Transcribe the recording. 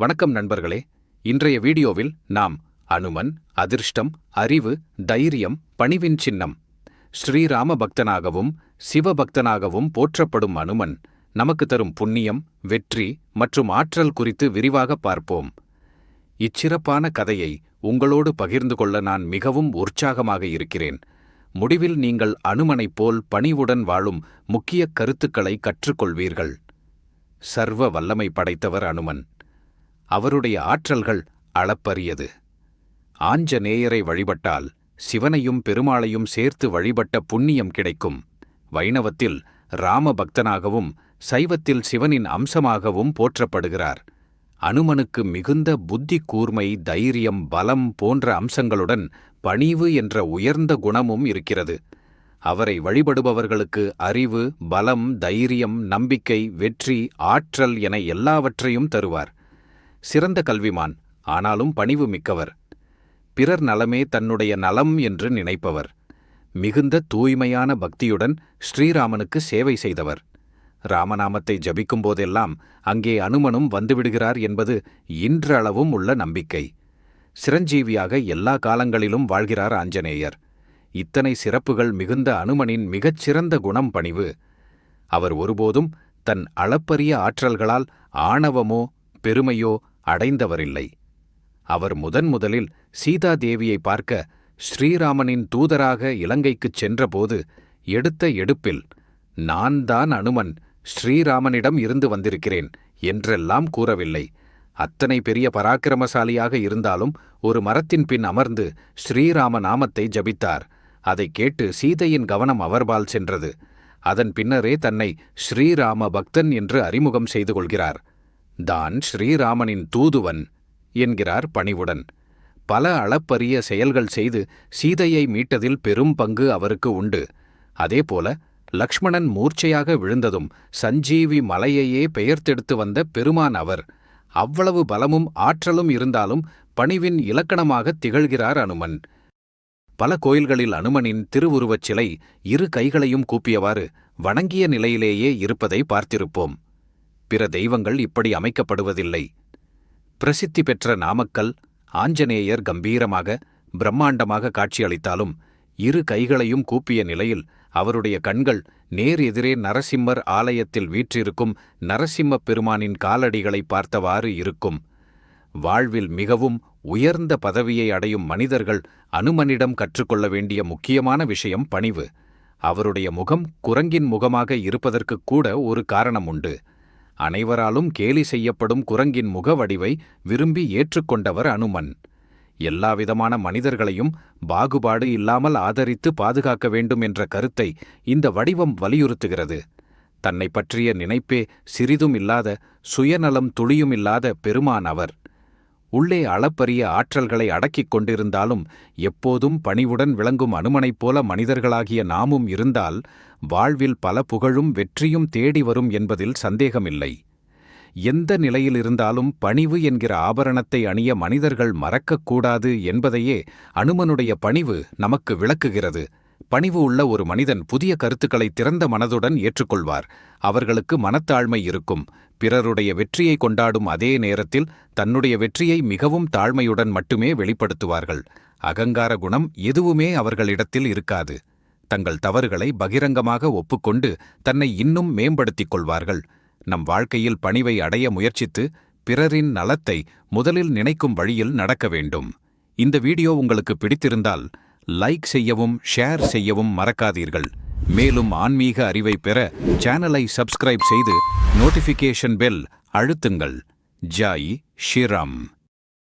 வணக்கம் நண்பர்களே. இன்றைய வீடியோவில் நாம் அனுமன் அதிர்ஷ்டம் அறிவு தைரியம் பணிவின் சின்னம் ஸ்ரீராம பக்தனாகவும் சிவபக்தனாகவும் போற்றப்படும் அனுமன் நமக்கு தரும் புண்ணியம் வெற்றி மற்றும் ஆற்றல் குறித்து விரிவாக பார்ப்போம். இச்சிறப்பான கதையை உங்களோடு பகிர்ந்து கொள்ள நான் மிகவும் உற்சாகமாக இருக்கிறேன். முடிவில் நீங்கள் அனுமனைப் போல் பணிவுடன் வாழும் முக்கிய கருத்துக்களை கற்றுக்கொள்வீர்கள். சர்வ வல்லமை படைத்தவர் அனுமன். அவருடைய ஆற்றல்கள் அளப்பரியது. ஆஞ்சநேயரை வழிபட்டால் சிவனையும் பெருமாளையும் சேர்த்து வழிபட்ட புண்ணியம் கிடைக்கும். வைணவத்தில் ராம பக்தனாகவும் சைவத்தில் சிவனின் அம்சமாகவும் போற்றப்படுகிறார். அனுமனுக்கு மிகுந்த புத்தி கூர்மை தைரியம் பலம் போன்ற அம்சங்களுடன் பணிவு என்ற உயர்ந்த குணமும் இருக்கிறது. அவரை வழிபடுபவர்களுக்கு அறிவு பலம் தைரியம் நம்பிக்கை வெற்றி ஆற்றல் என எல்லாவற்றையும் தருவார். சிறந்த கல்விமான் ஆனாலும் பணிவு மிக்கவர். பிறர் நலமே தன்னுடைய நலம் என்று நினைப்பவர். மிகுந்த தூய்மையான பக்தியுடன் ஸ்ரீராமனுக்கு சேவை செய்தவர். ராமநாமத்தை ஜபிக்கும் போதெல்லாம் அங்கே அனுமனும் வந்துவிடுகிறார் என்பது இன்றளவும் உள்ள நம்பிக்கை. சிரஞ்சீவியாக எல்லா காலங்களிலும் வாழ்கிறார் ஆஞ்சநேயர். இத்தனை சிறப்புகள் மிகுந்த அனுமனின் மிகச்சிறந்த குணம் பணிவு. அவர் ஒருபோதும் தன் அளப்பரிய ஆற்றல்களால் ஆணவமோ பெருமையோ அடைந்தவரில்லை. அவர் முதன் முதலில் சீதாதேவியை பார்க்க ஸ்ரீராமனின் தூதராக இலங்கைக்குச் சென்றபோது எடுத்த எடுப்பில் நான் தான் அனுமன் ஸ்ரீராமனிடம் இருந்து வந்திருக்கிறேன் என்றெல்லாம் கூறவில்லை. அத்தனை பெரிய பராக்கிரமசாலியாக இருந்தாலும் ஒரு மரத்தின் பின் அமர்ந்து ஸ்ரீராம நாமத்தை ஜபித்தார். அதை கேட்டு சீதையின் கவனம் அவர்பால் சென்றது. அதன் பின்னரே தன்னை ஸ்ரீராம பக்தன் என்று அறிமுகம் செய்து கொள்கிறார். தான் ஸ்ரீராமனின் தூதுவன் என்கிறார் பணிவுடன். பல அளப்பரிய செயல்கள் செய்து சீதையை மீட்டதில் பெரும் பங்கு அவருக்கு உண்டு. அதேபோல லக்ஷ்மணன் மூர்ச்சையாக விழுந்ததும் சஞ்சீவி மலையையே பெயர்த்தெடுத்து வந்த பெருமான் அவர். அவ்வளவு பலமும் ஆற்றலும் இருந்தாலும் பணிவின் இலக்கணமாக திகழ்கிறார் அனுமன். பல கோயில்களில் அனுமனின் திருவுருவச் சிலை இரு கைகளையும் கூப்பியவாறு வணங்கிய நிலையிலேயே இருப்பதை பார்த்திருப்போம். பிற தெய்வங்கள் இப்படி அமைக்கப்படுவதில்லை. பிரசித்தி பெற்ற நாமக்கல் ஆஞ்சநேயர் கம்பீரமாக பிரம்மாண்டமாக காட்சியளித்தாலும் இரு கைகளையும் கூப்பிய நிலையில் அவருடைய கண்கள் நேர் எதிரே நரசிம்மர் ஆலயத்தில் வீற்றிருக்கும் நரசிம்மப் பெருமானின் காலடிகளை பார்த்தவாறு இருக்கும். வாழ்வில் மிகவும் உயர்ந்த பதவியை அடையும் மனிதர்கள் அனுமனிடம் கற்றுக்கொள்ள வேண்டிய முக்கியமான விஷயம் பணிவு. அவருடைய முகம் குரங்கின் முகமாக இருப்பதற்குக் கூட ஒரு காரணம் உண்டு. அனைவராலும் கேலி செய்யப்படும் குரங்கின் முகவடிவை விரும்பி ஏற்றுக்கொண்டவர் அனுமன். எல்லாவிதமான மனிதர்களையும் பாகுபாடு இல்லாமல் ஆதரித்து பாதுகாக்க வேண்டும் என்ற கருத்தை இந்த வடிவம் வலியுறுத்துகிறது. தன்னை பற்றிய நினைப்பே சிறிதும் இல்லாத சுயநலம் துளியும் இல்லாத பெருமான் அவர். உள்ளே அளப்பரிய ஆற்றல்களை அடக்கிக் கொண்டிருந்தாலும் எப்போதும் பணிவுடன் விளங்கும் அனுமனைப் போல மனிதர்களாகிய நாமும் இருந்தால் வாழ்வில் பல புகழும் வெற்றியும் தேடி வரும் என்பதில் சந்தேகமில்லை. எந்த நிலையில் இருந்தாலும் பணிவு என்கிற ஆபரணத்தை அணிய மனிதர்கள் மறக்கக்கூடாது என்பதையே அனுமனுடைய பணிவு நமக்கு விளக்குகிறது. பணிவு உள்ள ஒரு மனிதன் புதிய கருத்துக்களை திறந்த மனதுடன் ஏற்றுக்கொள்வார். அவர்களுக்கு மனத்தாழ்மை இருக்கும். பிறருடைய வெற்றியை கொண்டாடும் அதே நேரத்தில் தன்னுடைய வெற்றியை மிகவும் தாழ்மையுடன் மட்டுமே வெளிப்படுத்துவார்கள். அகங்கார குணம் எதுவுமே அவர்களிடத்தில் இருக்காது. தங்கள் தவறுகளை பகிரங்கமாக ஒப்புக்கொண்டு தன்னை இன்னும் மேம்படுத்திக் கொள்வார்கள். நம் வாழ்க்கையில் பணிவை அடைய முயற்சித்து பிறரின் நலத்தை முதலில் நினைக்கும் வழியில் நடக்க வேண்டும். இந்த வீடியோ உங்களுக்கு பிடித்திருந்தால் லைக் செய்யவும் ஷேர் செய்யவும் மறக்காதீர்கள். மேலும் ஆன்மீக அறிவை பெற சேனலை சப்ஸ்கிரைப் செய்து நோட்டிஃபிகேஷன் பெல் அழுத்துங்கள். ஜாய் ஷிராம்.